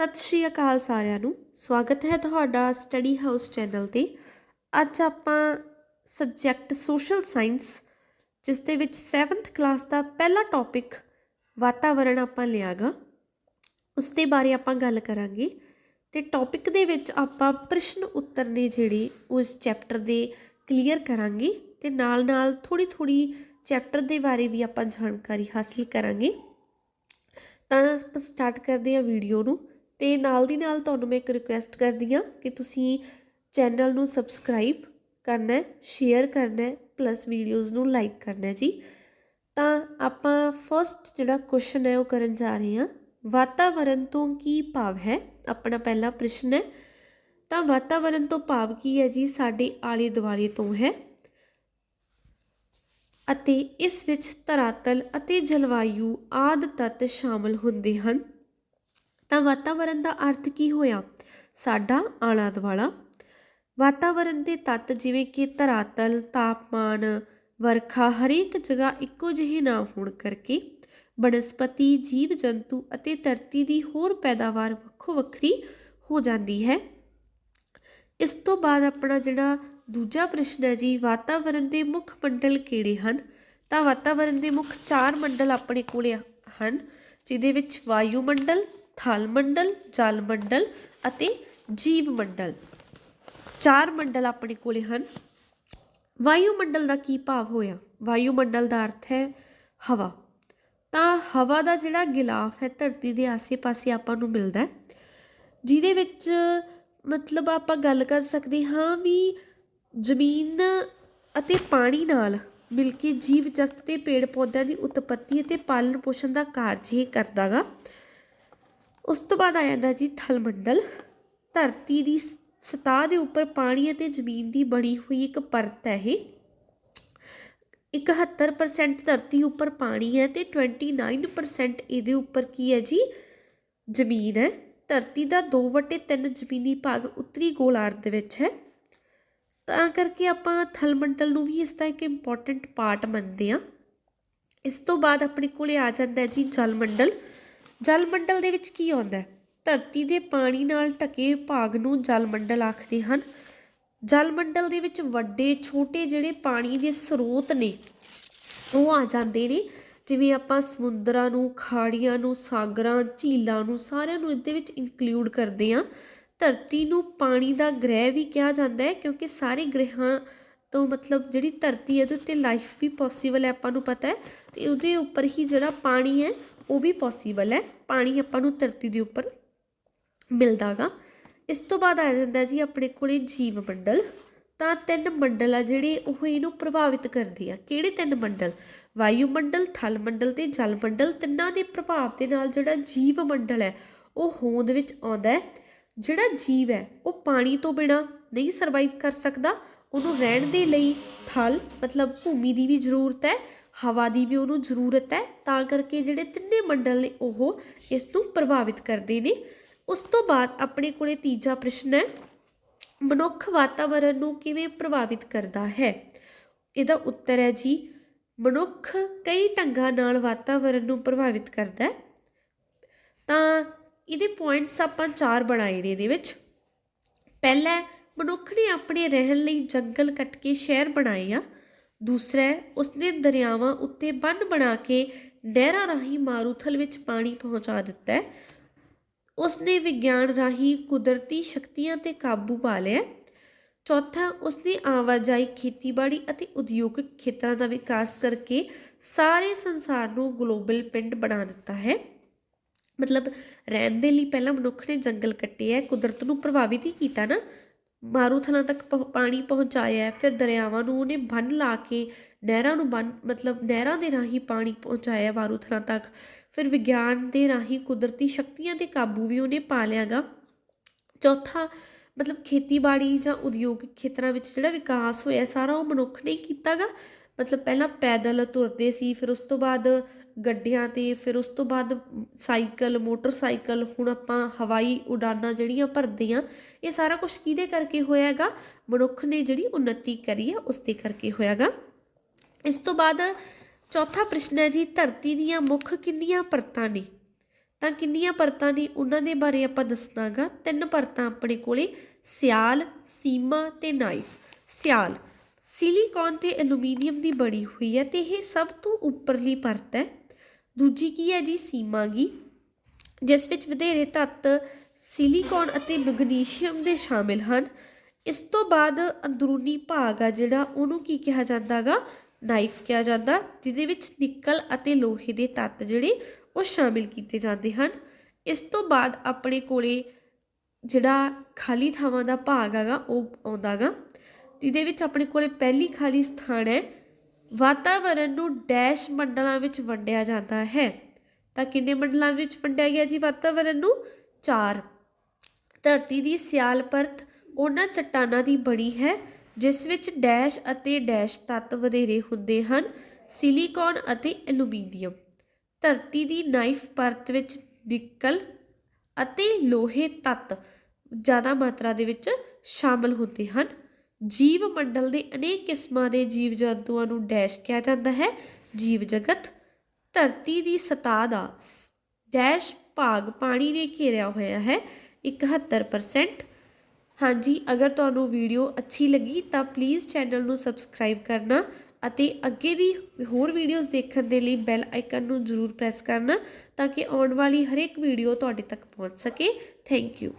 ਸਤਿ ਸ਼੍ਰੀ ਅਕਾਲ ਸਾਰਿਆਂ ਨੂੰ। ਸਵਾਗਤ ਹੈ ਤੁਹਾਡਾ ਸਟੱਡੀ ਹਾਊਸ ਚੈਨਲ ਤੇ। ਅੱਜ ਆਪਾਂ ਸਬਜੈਕਟ ਸੋਸ਼ਲ ਸਾਇੰਸ ਜਿਸ ਦੇ ਵਿੱਚ 7th ਕਲਾਸ ਦਾ ਪਹਿਲਾ ਟੌਪਿਕ ਵਾਤਾਵਰਣ ਆਪਾਂ ਲਿਆਗਾ। ਉਸ ਦੇ ਬਾਰੇ ਆਪਾਂ ਗੱਲ ਕਰਾਂਗੇ ਤੇ ਟੌਪਿਕ ਦੇ ਵਿੱਚ ਆਪਾਂ ਪ੍ਰਸ਼ਨ ਉੱਤਰ ਨੇ ਜਿਹੜੇ ਉਸ ਚੈਪਟਰ ਦੇ ਕਲੀਅਰ ਕਰਾਂਗੇ ਤੇ ਨਾਲ ਨਾਲ ਥੋੜੀ ਥੋੜੀ ਚੈਪਟਰ ਦੇ ਬਾਰੇ ਵੀ ਆਪਾਂ ਜਾਣਕਾਰੀ ਹਾਸਲ ਕਰਾਂਗੇ। ਤਾਂ ਆਪਾਂ ਸਟਾਰਟ ਕਰਦੇ ਹਾਂ ਵੀਡੀਓ ਨੂੰ। ਤੇ ਨਾਲ ਦੀ ਨਾਲ ਤੁਹਾਨੂੰ ਮੈਂ ਇੱਕ ਰਿਕੁਐਸਟ ਕਰਦੀ ਹਾਂ ਕਿ ਤੁਸੀਂ ਚੈਨਲ ਨੂੰ ਸਬਸਕ੍ਰਾਈਬ ਕਰਨਾ ਸ਼ੇਅਰ ਕਰਨਾ ਪਲੱਸ ਵੀਡੀਓਜ਼ ਨੂੰ ਲਾਈਕ ਕਰਨਾ ਜੀ। ਤਾਂ ਆਪਾਂ ਫਰਸਟ ਜਿਹੜਾ ਕੁਐਸਚਨ ਹੈ ਉਹ ਕਰਨ ਜਾ ਰਹੇ ਹਾਂ ਵਾਤਾਵਰਣ ਤੋਂ ਕੀ ਭਾਵ ਹੈ? ਆਪਣਾ ਪਹਿਲਾ ਪ੍ਰਸ਼ਨ ਹੈ। ਤਾਂ ਵਾਤਾਵਰਣ ਤੋਂ ਭਾਵ ਕੀ ਹੈ ਜੀ? ਸਾਡੇ ਆਲੇ ਦੁਆਲੇ ਤੋਂ ਹੈ। ਅਤੇ ਇਸ ਵਿੱਚ ਧਰਾਤਲ ਅਤੇ ਜਲਵਾਯੂ ਆਦ ਤੱਤ ਸ਼ਾਮਲ ਹੁੰਦੇ ਹਨ। ਤਾਂ ਵਾਤਾਵਰਣ ਦਾ ਅਰਥ ਕੀ ਹੋਇਆ? ਸਾਡਾ ਆਲਾ ਦੁਆਲਾ ਵਾਤਾਵਰਣ ਦੇ ਤੱਤ ਜਿਵੇਂ ਕਿ ਧਰਾਤਲ, ਤਾਪਮਾਨ, ਵਰਖਾ ਹਰੇਕ ਜਗ੍ਹਾ ਇੱਕੋ ਜਿਹੇ ਨਾ ਹੋਣ ਕਰਕੇ ਬਨਸਪਤੀ ਜੀਵ ਜੰਤੂ ਅਤੇ ਧਰਤੀ ਦੀ ਹੋਰ ਪੈਦਾਵਾਰ ਵੱਖੋ ਵੱਖਰੀ ਹੋ ਜਾਂਦੀ ਹੈ। ਇਸ ਤੋਂ ਬਾਅਦ ਆਪਣਾ ਜਿਹੜਾ ਦੂਜਾ ਪ੍ਰਸ਼ਨ ਹੈ ਜੀ ਵਾਤਾਵਰਣ ਦੇ ਮੁੱਖ ਮੰਡਲ ਕਿਹੜੇ ਹਨ? ਤਾਂ ਵਾਤਾਵਰਣ ਦੇ ਮੁੱਖ ਚਾਰ ਮੰਡਲ ਆਪਣੇ ਕੋਲੇ ਹਨ, ਜਿਹਦੇ ਵਿੱਚ ਵਾਯੂ ਮੰਡਲ ਥਲ ਮੰਡਲ, ਜਲ ਮੰਡਲ ਅਤੇ ਜੀਵ ਮੰਡਲ। ਚਾਰ ਮੰਡਲ ਆਪਣੇ ਕੋਲੇ ਹਨ। ਵਾਯੂ ਮੰਡਲ ਦਾ ਕੀ ਭਾਵ ਹੋਇਆ? ਵਾਯੂ ਮੰਡਲ ਦਾ ਅਰਥ ਹੈ ਹਵਾ। ਤਾਂ ਹਵਾ ਦਾ ਜਿਹੜਾ ਗਿਲਾਫ ਹੈ, ਧਰਤੀ ਦੇ ਆਸੇ-ਪਾਸੇ ਆਪਾਂ ਨੂੰ ਮਿਲਦਾ ਹੈ, ਜਿਹਦੇ ਵਿੱਚ ਮਤਲਬ ਆਪਾਂ ਗੱਲ ਕਰ ਸਕਦੇ ਹਾਂ ਵੀ ਜ਼ਮੀਨ ਅਤੇ ਪਾਣੀ ਨਾਲ ਮਿਲ ਕੇ ਜੀਵ ਜਗਤ ਤੇ ਪੇੜ ਪੌਦਿਆਂ ਦੀ ਉਤਪਤੀ ਅਤੇ ਪਾਲਣ ਪੋਸ਼ਣ ਦਾ ਕਾਰਜ ਇਹ ਕਰਦਾਗਾ। ਉਸ ਤੋਂ ਬਾਅਦ ਆ ਜਾਂਦਾ ਜੀ ਥਲ ਮੰਡਲ ਧਰਤੀ ਦੀ ਸਤਹ ਦੇ ਉੱਪਰ ਪਾਣੀ ਅਤੇ ਜ਼ਮੀਨ ਦੀ ਬਣੀ ਹੋਈ ਇੱਕ ਪਰਤ ਹੈ ਇਹ। 71% ਧਰਤੀ ਉੱਪਰ ਪਾਣੀ ਹੈ ਤੇ 29% ਇਹਦੇ ਉੱਪਰ ਕੀ ਹੈ ਜੀ? ਜ਼ਮੀਨ ਹੈ। ਧਰਤੀ ਦਾ 2/3 ਜ਼ਮੀਨੀ ਭਾਗ ਉੱਤਰੀ ਗੋਲਾਰਧ ਦੇ ਵਿੱਚ ਹੈ। ਤਾਂ ਕਰਕੇ ਆਪਾਂ ਥਲ ਮੰਡਲ ਨੂੰ ਵੀ ਇਸ ਦਾ ਇੱਕ ਇੰਪੋਰਟੈਂਟ ਪਾਰਟ ਮੰਨਦੇ ਆ ਇਸ ਤੋਂ ਬਾਅਦ ਆਪਣੇ ਕੋਲੇ ਆ ਜਾਂਦਾ ਹੈ ਜੀ ਜਲ ਮੰਡਲ ਜਲ ਮੰਡਲ ਦੇ ਵਿੱਚ ਕੀ ਆਉਂਦਾ ਹੈ? ਧਰਤੀ ਦੇ ਪਾਣੀ ਨਾਲ ਢਕੇ ਭਾਗ ਨੂੰ ਜਲ ਮੰਡਲ ਆਖਦੇ ਹਨ। ਜਲ ਮੰਡਲ ਦੇ ਵਿੱਚ ਵੱਡੇ, ਛੋਟੇ ਜਿਹੜੇ ਪਾਣੀ ਦੇ ਸਰੋਤ ਨੇ, ਉਹ ਆ ਜਾਂਦੇ ਨੇ। ਜਿਵੇਂ ਆਪਾਂ ਸਮੁੰਦਰਾਂ ਨੂੰ, ਖਾੜੀਆਂ ਨੂੰ, ਸਾਗਰਾਂ, ਝੀਲਾਂ ਨੂੰ ਸਾਰਿਆਂ ਨੂੰ ਇਹਦੇ ਵਿੱਚ ਇਨਕਲੂਡ ਕਰਦੇ ਆ ਧਰਤੀ ਨੂੰ ਪਾਣੀ ਦਾ ਗ੍ਰਹਿ ਵੀ ਕਿਹਾ ਜਾਂਦਾ ਹੈ, ਕਿਉਂਕਿ ਸਾਰੇ ਗ੍ਰਹਿਾਂ ਤੋਂ ਮਤਲਬ ਜਿਹੜੀ ਧਰਤੀ ਹੈ ਉਹਦੇ ਉੱਤੇ ਲਾਈਫ ਵੀ ਪੋਸੀਬਲ ਹੈ, ਆਪਾਂ ਨੂੰ ਪਤਾ ਹੈ। ਤੇ ਉਹਦੇ ਉੱਪਰ ਹੀ ਜਿਹੜਾ ਪਾਣੀ ਹੈ, ਉਹ ਵੀ ਪੋਸੀਬਲ ਹੈ। ਪਾਣੀ ਆਪਾਂ ਨੂੰ ਧਰਤੀ ਦੇ ਉੱਪਰ ਮਿਲਦਾਗਾ। ਇਸ ਤੋਂ ਬਾਅਦ ਆ ਜਾਂਦਾ ਜੀ ਆਪਣੇ ਕੋਲੇ ਜੀਵ ਮੰਡਲ। ਤਾਂ ਤਿੰਨ ਮੰਡਲ ਆ ਜਿਹੜੇ ਉਹ ਇਹਨੂੰ ਪ੍ਰਭਾਵਿਤ ਕਰਦੇ ਆ। ਕਿਹੜੇ ਤਿੰਨ ਮੰਡਲ? ਵਾਯੂ ਮੰਡਲ, ਥਲ ਮੰਡਲ ਤੇ ਜਲ ਮੰਡਲ। ਤਿੰਨਾਂ ਦੇ ਪ੍ਰਭਾਵ ਦੇ ਨਾਲ ਜਿਹੜਾ ਜੀਵ ਮੰਡਲ ਹੈ, ਉਹ ਹੋਂਦ ਵਿੱਚ ਆਉਂਦਾ ਹੈ। ਜਿਹੜਾ ਜੀਵ ਹੈ, ਉਹ ਪਾਣੀ ਤੋਂ ਬਿਨਾ ਨਹੀਂ ਸਰਵਾਈਵ ਕਰ ਸਕਦਾ। ਉਹਨੂੰ ਰਹਿਣ ਦੇ ਲਈ ਥਲ, ਮਤਲਬ ਭੂਮੀ ਦੀ ਵੀ ਜ਼ਰੂਰਤ ਹੈ, ਹਵਾ ਦੀ ਵੀ ਉਹਨੂੰ ਜ਼ਰੂਰਤ ਹੈ, ਤਾਂ ਕਰਕੇ ਜਿਹੜੇ ਤਿੰਨੇ ਮੰਡਲ ਨੇ ਉਹ ਇਸ ਨੂੰ ਪ੍ਰਭਾਵਿਤ ਕਰਦੇ ਨੇ। ਉਸ ਤੋਂ ਬਾਅਦ ਆਪਣੇ ਕੋਲੇ ਤੀਜਾ ਪ੍ਰਸ਼ਨ ਹੈ, ਮਨੁੱਖ ਵਾਤਾਵਰਣ ਨੂੰ ਕਿਵੇਂ ਪ੍ਰਭਾਵਿਤ ਕਰਦਾ ਹੈ? ਇਹਦਾ ਉੱਤਰ ਹੈ ਜੀ, ਮਨੁੱਖ ਕਈ ਢੰਗਾਂ ਨਾਲ ਵਾਤਾਵਰਣ ਨੂੰ ਪ੍ਰਭਾਵਿਤ ਕਰਦਾ ਹੈ। ਤਾਂ ਇਹਦੇ ਪੁਆਇੰਟਸ ਆਪਾਂ ਚਾਰ ਬਣਾਏ ਨੇ ਇਹਦੇ ਵਿੱਚ। ਪਹਿਲਾ ਮਨੁੱਖ ਨੇ ਆਪਣੇ ਰਹਿਣ ਲਈ ਜੰਗਲ ਕੱਟ ਕੇ ਸ਼ਹਿਰ ਬਣਾਏ ਆ। ਦੂਸਰਾ ਉਸਨੇ ਦਰਿਆਵਾਂ ਉੱਤੇ ਬੰਨ ਬਣਾ ਕੇ ਨਹਿਰਾਂ ਰਾਹੀਂ ਮਾਰੂਥਲ ਵਿੱਚ ਪਾਣੀ ਪਹੁੰਚਾ ਦਿੱਤਾ ਹੈ। ਉਸਨੇ ਵਿਗਿਆਨ ਰਾਹੀਂ ਕੁਦਰਤੀ ਸ਼ਕਤੀਆਂ ਤੇ ਕਾਬੂ ਪਾ ਲਿਆ ਚੌਥਾ ਉਸਨੇ ਆਵਾਜਾਈ ਖੇਤੀਬਾੜੀ ਅਤੇ ਉਦਯੋਗਿਕ ਖੇਤਰਾਂ ਦਾ ਵਿਕਾਸ ਕਰਕੇ ਸਾਰੇ ਸੰਸਾਰ ਨੂੰ ਗਲੋਬਲ ਪਿੰਡ ਬਣਾ ਦਿੱਤਾ ਹੈ। ਮਤਲਬ, ਰਹਿਣ ਦੇ ਲਈ ਪਹਿਲਾਂ ਮਨੁੱਖ ਨੇ ਜੰਗਲ ਕੱਟੇ ਹੈ। ਕੁਦਰਤ ਨੂੰ ਪ੍ਰਭਾਵਿਤ ਹੀ ਕੀਤਾ ਨਾ। ਮਾਰੂਥਲਾਂ ਤੱਕ ਪਾਣੀ ਪਹੁੰਚਾਇਆ ਫਿਰ ਦਰਿਆਵਾਂ ਨੂੰ ਉਹਨੇ ਬੰਨ ਲਾ ਕੇ ਨਹਿਰਾਂ ਨੂੰ ਬੰਨ ਮਤਲਬ ਨਹਿਰਾਂ ਦੇ ਰਾਹੀਂ ਪਾਣੀ ਪਹੁੰਚਾਇਆ ਮਾਰੂਥਲਾਂ ਤੱਕ। ਫਿਰ ਵਿਗਿਆਨ ਦੇ ਰਾਹੀਂ ਕੁਦਰਤੀ ਸ਼ਕਤੀਆਂ ਤੇ ਕਾਬੂ ਵੀ ਉਹਨੇ ਪਾ ਲਿਆਗਾ ਚੌਥਾ, ਮਤਲਬ ਖੇਤੀਬਾੜੀ ਜਾਂ ਉਦਯੋਗਿਕ ਖੇਤਰਾਂ ਵਿੱਚ ਜਿਹੜਾ ਵਿਕਾਸ ਹੋਇਆ, ਸਾਰਾ ਉਹ ਮਨੁੱਖ ਨੇ ਕੀਤਾਗਾ ਮਤਲਬ ਪਹਿਲਾਂ ਪੈਦਲ ਤੁਰਦੇ ਸੀ, ਫਿਰ ਉਸ ਤੋਂ ਬਾਅਦ ਗੱਡੀਆਂ ਤੇ, ਫਿਰ ਉਸ ਤੋਂ ਬਾਅਦ ਸਾਈਕਲ, ਮੋਟਰਸਾਈਕਲ, ਹੁਣ ਆਪਾਂ ਹਵਾਈ ਉਡਾਨਾਂ ਜਿਹੜੀਆਂ ਭਰਦੇ ਆ ਇਹ ਸਾਰਾ ਕੁਝ ਕਿਹਦੇ ਕਰਕੇ ਹੋਇਆ ਹੈਗਾ ਮਨੁੱਖ ਨੇ ਜਿਹੜੀ ਉન્નਤੀ ਕਰੀ ਹੈ ਉਸ ਦੇ ਕਰਕੇ ਹੋਇਆਗਾ। ਇਸ ਤੋਂ ਬਾਅਦ ਚੌਥਾ ਪ੍ਰਸ਼ਨ ਹੈ ਜੀ, ਧਰਤੀ ਦੀਆਂ ਮੁੱਖ ਕਿੰਨੀਆਂ ਪਰਤਾਂ ਨੇ? ਤਾਂ ਕਿੰਨੀਆਂ ਪਰਤਾਂ ਨੇ? ਉਹਨਾਂ ਦੇ ਬਾਰੇ ਆਪਾਂ ਦੱਸਣਾਗਾ। ਤਿੰਨ ਪਰਤਾਂ ਆਪਣੇ ਕੋਲੇ, ਸਿਆਲ, ਸੀਮਾ ਤੇ ਨਾਈਫ। ਸਿਆਲ, ਸਿਲੀਕੌਨ ਤੇ ਐਲੂਮੀਨੀਅਮ ਦੀ ਬਣੀ ਹੋਈ ਹੈ ਤੇ ਇਹ ਸਭ ਤੋਂ ਉੱਪਰਲੀ ਪਰਤ ਹੈ। ਦੂਜੀ ਕੀ ਹੈ ਜੀ? ਸੀਮਾਗੀ ਜਿਸ ਵਿੱਚ ਵਧੇਰੇ ਤੱਤ ਸਿਲੀਕੌਨ ਅਤੇ ਮੈਗਨੀਸ਼ੀਅਮ ਦੇ ਸ਼ਾਮਿਲ ਹਨ। ਇਸ ਤੋਂ ਬਾਅਦ ਅੰਦਰੂਨੀ ਭਾਗ ਆ ਜਿਹੜਾ, ਉਹਨੂੰ ਕੀ ਕਿਹਾ ਜਾਂਦਾਗਾ ਨਾਈਫ ਕਿਹਾ ਜਾਂਦਾ, ਜਿਹਦੇ ਵਿੱਚ ਨਿੱਕਲ ਅਤੇ ਲੋਹੇ ਦੇ ਤੱਤ ਜਿਹੜੇ, ਉਹ ਸ਼ਾਮਿਲ ਕੀਤੇ ਜਾਂਦੇ ਹਨ। ਇਸ ਤੋਂ ਬਾਅਦ ਆਪਣੇ ਕੋਲੇ ਜਿਹੜਾ ਖਾਲੀ ਥਾਵਾਂ ਦਾ ਭਾਗ ਹੈਗਾ ਉਹ ਆਉਂਦਾਗਾ ਜਿਹਦੇ ਵਿੱਚ ਆਪਣੇ ਕੋਲੇ ਪਹਿਲੀ ਖਾਲੀ ਸਥਾਨ ਹੈ। ਵਾਤਾਵਰਣ ਨੂੰ ਡੈਸ਼ ਮੰਡਲਾਂ ਵਿੱਚ ਵੰਡਿਆ ਜਾਂਦਾ ਹੈ। ਤਾਂ ਕਿੰਨੇ ਮੰਡਲਾਂ ਵਿੱਚ ਵੰਡਿਆ ਗਿਆ ਜੀ ਵਾਤਾਵਰਣ ਨੂੰ? ਚਾਰ। ਧਰਤੀ ਦੀ ਸਿਆਲ ਪਰਤ ਉਹਨਾਂ ਚਟਾਨਾਂ ਦੀ ਬਣੀ ਹੈ, ਜਿਸ ਵਿੱਚ ਡੈਸ਼ ਅਤੇ ਡੈਸ਼ ਤੱਤ ਵਧੇਰੇ ਹੁੰਦੇ ਹਨ, ਸਿਲੀਕੌਨ ਅਤੇ ਐਲੂਮੀਨੀਅਮ। ਧਰਤੀ ਦੀ ਨਾਈਫ ਪਰਤ ਵਿੱਚ ਨਿੱਕਲ ਅਤੇ ਲੋਹੇ ਤੱਤ ਜ਼ਿਆਦਾ ਮਾਤਰਾ ਦੇ ਵਿੱਚ ਸ਼ਾਮਲ ਹੁੰਦੇ ਹਨ। ਜੀਵ ਮੰਡਲ ਦੇ ਅਨੇਕ ਕਿਸਮਾਂ ਦੇ ਜੀਵ ਜੰਤੂਆਂ ਨੂੰ ਡੈਸ਼ ਕਿਹਾ ਜਾਂਦਾ ਹੈ। ਜੀਵ ਜਗਤ ਧਰਤੀ ਦੀ ਸਤਹ ਦਾ ਸ- ਡੈਸ਼ ਭਾਗ ਪਾਣੀ ਨੇ ਘੇਰਿਆ ਹੋਇਆ ਹੈ। 71% ਹਾਂਜੀ, ਅਗਰ ਤੁਹਾਨੂੰ ਵੀਡੀਓ ਅੱਛੀ ਲੱਗੀ ਤਾਂ ਪਲੀਜ਼ ਚੈਨਲ ਨੂੰ ਸਬਸਕ੍ਰਾਈਬ ਕਰਨਾ ਅਤੇ ਅੱਗੇ ਦੀ ਹੋਰ ਵੀਡੀਓਜ਼ ਦੇਖਣ ਦੇ ਲਈ ਬੈਲ ਆਈਕਨ ਨੂੰ ਜ਼ਰੂਰ ਪ੍ਰੈਸ ਕਰਨਾ ਤਾਂ ਕਿ ਆਉਣ ਵਾਲੀ ਹਰੇਕ ਵੀਡੀਓ ਤੁਹਾਡੇ ਤੱਕ ਪਹੁੰਚ ਸਕੇ। Thank you